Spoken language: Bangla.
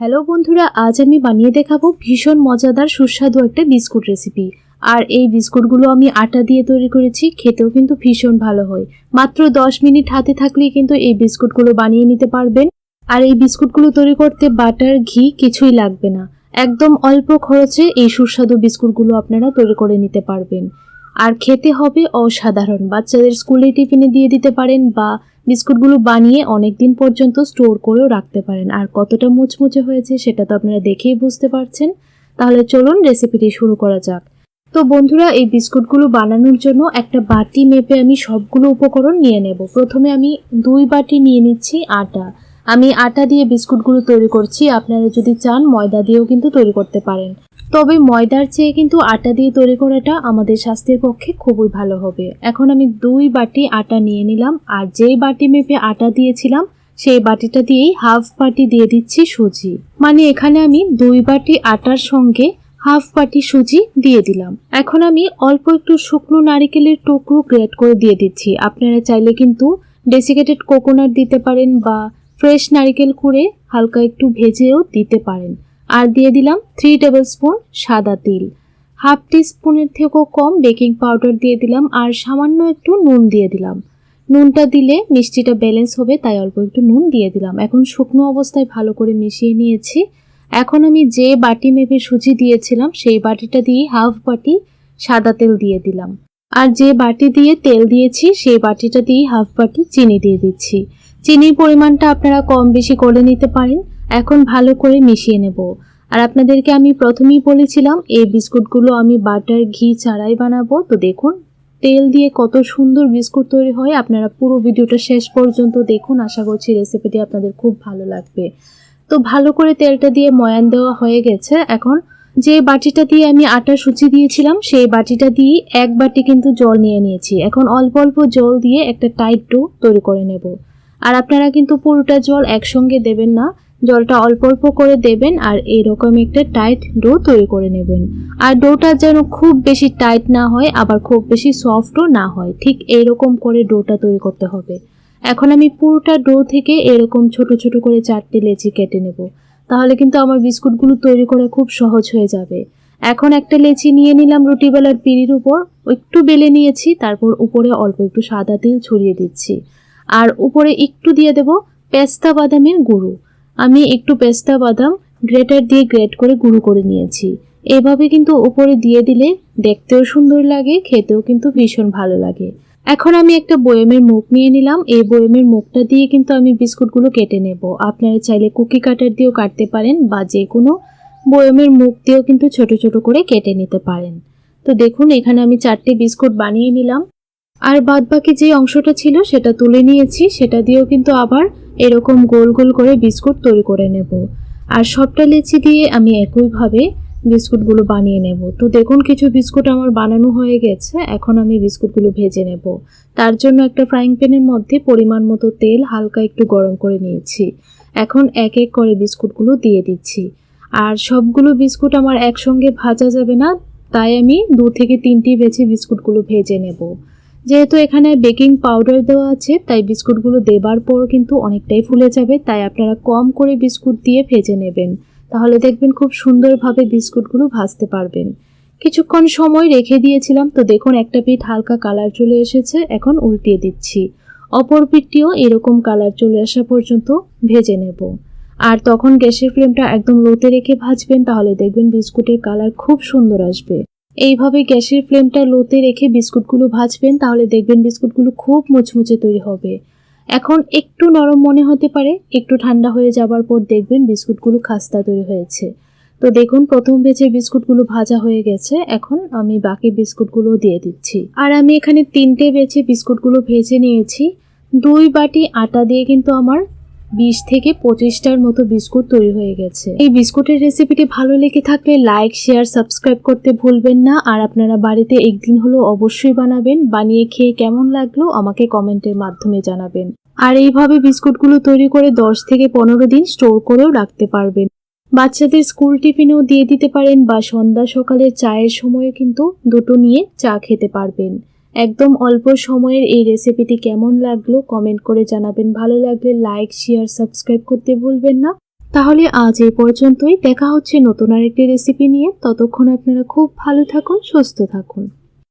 হ্যালো বন্ধুরা, আজ আমি বানিয়ে দেখাবো ভীষণ মজাদার সুস্বাদু একটা বিস্কুট রেসিপি আর এই বিস্কুটগুলো আমি আটা দিয়ে তৈরি করেছি, খেতেও কিন্তু ভীষণ ভালো হয়। মাত্র দশ মিনিট হাতে থাকলেই কিন্তু এই বিস্কুটগুলো বানিয়ে নিতে পারবেন। আর এই বিস্কুটগুলো তৈরি করতে বাটার, ঘি কিছুই লাগবে না। একদম অল্প খরচে এই সুস্বাদু বিস্কুটগুলো আপনারা তৈরি করে নিতে পারবেন। আর খেতে হবে অসাধারণ। বাচ্চাদের স্কুলে টিফিনে দিয়ে দিতে পারেন বা বিস্কুটগুলো বানিয়ে অনেক দিন পর্যন্ত স্টোর করেও রাখতে পারেন। আর কতটা মুচমুচে হয়েছে সেটা তো আপনারা দেখেই বুঝতে পারছেন। তাহলে চলুন রেসিপিটি শুরু করা যাক। তো বন্ধুরা, এই বিস্কুটগুলো বানানোর জন্য একটা বাটি মেপে আমি সবগুলো উপকরণ নিয়ে নেব। প্রথমে আমি দুই বাটি নিয়ে নিচ্ছি আটা। আমি আটা দিয়ে বিস্কুটগুলো তৈরি করছি। আপনারা যদি চান ময়দা দিয়েও কিন্তু তৈরি করতে পারেন। তবে ময়দার চেয়ে কিন্তু আটা দিয়ে তৈরি করাটা আমাদের স্বাস্থ্যের পক্ষে খুবই ভালো হবে। এখন আমি দুই বাটি আটা নিয়ে নিলাম, আর যেই বাটি মেপে আটা দিয়েছিলাম, সেই বাটিটা দিয়েই হাফ বাটি দিয়ে দিচ্ছি সুজি। মানে এখানে আমি দুই বাটি আটার সঙ্গে হাফ বাটি সুজি দিয়ে দিলাম। এখন আমি অল্প একটু শুকনো নারিকেলের টুকরো গ্রেট করে দিয়ে দিচ্ছি। আপনারা চাইলে কিন্তু ডেসিকেটেড কোকোনাট দিতে পারেন বা ফ্রেশ নারিকেল করে হালকা একটু ভেজেও দিতে পারেন। আর দিয়ে দিলাম থ্রি টেবিল স্পুন সাদা তিল। হাফ টি স্পুনের থেকেও কম বেকিং পাউডার দিয়ে দিলাম আর সামান্য একটু নুন দিয়ে দিলাম। নুনটা দিলে মিষ্টিটা ব্যালেন্স হবে, তাই অল্প একটু নুন দিয়ে দিলাম। এখন শুকনো অবস্থায় ভালো করে মিশিয়ে নিয়েছি। এখন আমি যে বাটি মেপে সুজি দিয়েছিলাম, সেই বাটিটা দিয়ে হাফ বাটি সাদা তেল দিয়ে দিলাম। আর যে বাটি দিয়ে তেল দিয়েছি, সেই বাটিটা দিয়ে হাফ বাটি চিনি দিয়ে দিচ্ছি। চিনির পরিমাণটা আপনারা কম বেশি করে নিতে পারেন। এখন ভালো করে মিশিয়ে নেব। আর আপনাদেরকে আমি প্রথমেই বলেছিলাম, এই বিস্কুটগুলো আমি বাটার ঘি ছাড়াই বানাবো। তো দেখুন, তেল দিয়ে কত সুন্দর বিস্কুট তৈরি হয়। আপনারা পুরো ভিডিওটা শেষ পর্যন্ত দেখুন। আশা করছি রেসিপিটি আপনাদের খুব ভালো লাগবে। তো ভালো করে তেলটা দিয়ে ময়ান দেওয়া হয়ে গেছে। এখন যে বাটিটা দিয়ে আমি আটা সুচি দিয়েছিলাম, সেই বাটিটা দিয়ে এক বাটি কিন্তু জল নিয়ে নিয়েছি। এখন অল্প অল্প জল দিয়ে একটা টাইট ডো তৈরি করে নেব। আর আপনারা কিন্তু পুরোটা জল একসঙ্গে দেবেন না। জলটা অল্প অল্প করে দেবেন আর এইরকম একটা টাইট ডো তৈরি করে নেবেন। আর ডোটা যেন খুব বেশি টাইট না হয়, আবার খুব বেশি সফটও না হয়, ঠিক এইরকম করে ডোটা তৈরি করতে হবে। এখন আমি পুরোটা ডো থেকে এরকম ছোট ছোট করে চারটে লেচি কেটে নেব। তাহলে কিন্তু আমার বিস্কুটগুলো তৈরি করা খুব সহজ হয়ে যাবে। এখন একটা লেচি নিয়ে নিলাম রুটি বেলার পিড়ির উপর, একটু বেলে নিয়েছি, তারপর উপরে অল্প একটু সাদা তেল ছড়িয়ে দিচ্ছি। আর উপরে একটু দিয়ে দেব পেস্তা বাদামের গুঁড়ো। আমি একটু পেস্তা বাদাম গ্রেটার দিয়ে গ্রেট করে গুঁড়ো করে নিয়েছি। এভাবে কিন্তু উপরে দিয়ে দিলে দেখতেও সুন্দর লাগে, খেতেও কিন্তু ভীষণ ভালো লাগে। এখন আমি একটা বয়মের মুখ নিয়ে নিলাম। এই বয়মের মুখটা দিয়ে কিন্তু আমি বিস্কুটগুলো কেটে নেব। আপনারা চাইলে কুকি কাটার দিয়েও কাটতে পারেন বা যে কোনো বয়মের মুখ দিয়েও কিন্তু ছোট ছোট করে কেটে নিতে পারেন। তো দেখুন, এখানে আমি চারটে বিস্কুট বানিয়ে নিলাম। আর বাদ বাকি যে অংশটা ছিল সেটা তুলে নিয়েছি, সেটা দিয়েও কিন্তু আবার এরকম গোল গোল করে বিস্কুট তৈরি করে নেব। আর সবটা লেচি দিয়ে আমি একইভাবে বিস্কুটগুলো বানিয়ে নেব। তো দেখুন কিছু বিস্কুট আমার বানানো হয়ে গেছে, এখন আমি বিস্কুটগুলো ভেজে নেব। তার জন্য একটা ফ্রাইং প্যানের মধ্যে পরিমাণ মতো তেল হালকা একটু গরম করে নিয়েছি। এখন এক এক করে বিস্কুটগুলো দিয়ে দিচ্ছি। আর সবগুলো বিস্কুট আমার একসঙ্গে ভাজা যাবে না, তাই আমি দু থেকে তিনটি বেছে বিস্কুটগুলো ভেজে নেব। যেহেতু এখানে বেকিং পাউডার দেওয়া আছে, তাই বিস্কুটগুলো দেবার পর কিন্তু অনেকটাই ফুলে যাবে, তাই আপনারা কম করে বিস্কুট দিয়ে ভেজে নেবেন। তাহলে দেখবেন খুব সুন্দরভাবে বিস্কুটগুলো ভাজতে পারবেন। কিছুক্ষণ সময় রেখে দিয়েছিলাম, তো দেখুন একটা পিঠ হালকা কালার চলে এসেছে, এখন উল্টিয়ে দিচ্ছি। অপর পিঠটিও এরকম কালার চলে আসা পর্যন্ত ভেজে নেব। আর তখন গ্যাসের ফ্লেমটা একদম লোতে রেখে ভাজবেন, তাহলে দেখবেন বিস্কুটের কালার খুব সুন্দর আসবে। এইভাবে গ্যাসের ফ্লেমটা লোতে রেখে বিস্কুটগুলো ভাজবেন, তাহলে দেখবেন বিস্কুটগুলো খুব মুচমুচে তৈরি হবে। এখন একটু নরম মনে হতে পারে, একটু ঠান্ডা হয়ে যাবার পর দেখবেন বিস্কুটগুলো খাস্তা তৈরি হয়েছে। তো দেখুন, প্রথম বেচে বিস্কুটগুলো ভাজা হয়ে গেছে, এখন আমি বাকি বিস্কুটগুলো দিয়ে দিচ্ছি। আর আমি এখানে তিনটে বেচে বিস্কুটগুলো ভেজে নিয়েছি। দুই বাটি আটা দিয়ে কিন্তু আমার বিশ থেকে পঁচিশটার মতো বিস্কুট তৈরি হয়ে গেছে। এই বিস্কুটের রেসিপিটি ভালো লেগে থাকলে লাইক শেয়ার সাবস্ক্রাইব করতে ভুলবেন না। আর আপনারা বাড়িতে একদিন হলো অবশ্যই বানাবেন। বানিয়ে খেয়ে কেমন লাগল আমাকে কমেন্টের মাধ্যমে জানাবেন। আর এইভাবে বিস্কুটগুলো তৈরি করে দশ থেকে পনেরো দিন স্টোর করেও রাখতে পারবেন। বাচ্চাদের স্কুল টিফিনেও দিয়ে দিতে পারেন বা সন্ধ্যা সকালে চায়ের সময়ে কিন্তু দুটো নিয়ে চা খেতে পারবেন। একদম অল্প সময়ের এই রেসিপিটি কেমন লাগল কমেন্ট করে জানাবেন। ভালো লাগলে লাইক শেয়ার সাবস্ক্রাইব করতে ভুলবেন না। তাহলে আজ এই পর্যন্তই। দেখা হচ্ছে নতুন আরেকটি রেসিপি নিয়ে। ততক্ষণ আপনারা খুব ভালো থাকুন, সুস্থ থাকুন।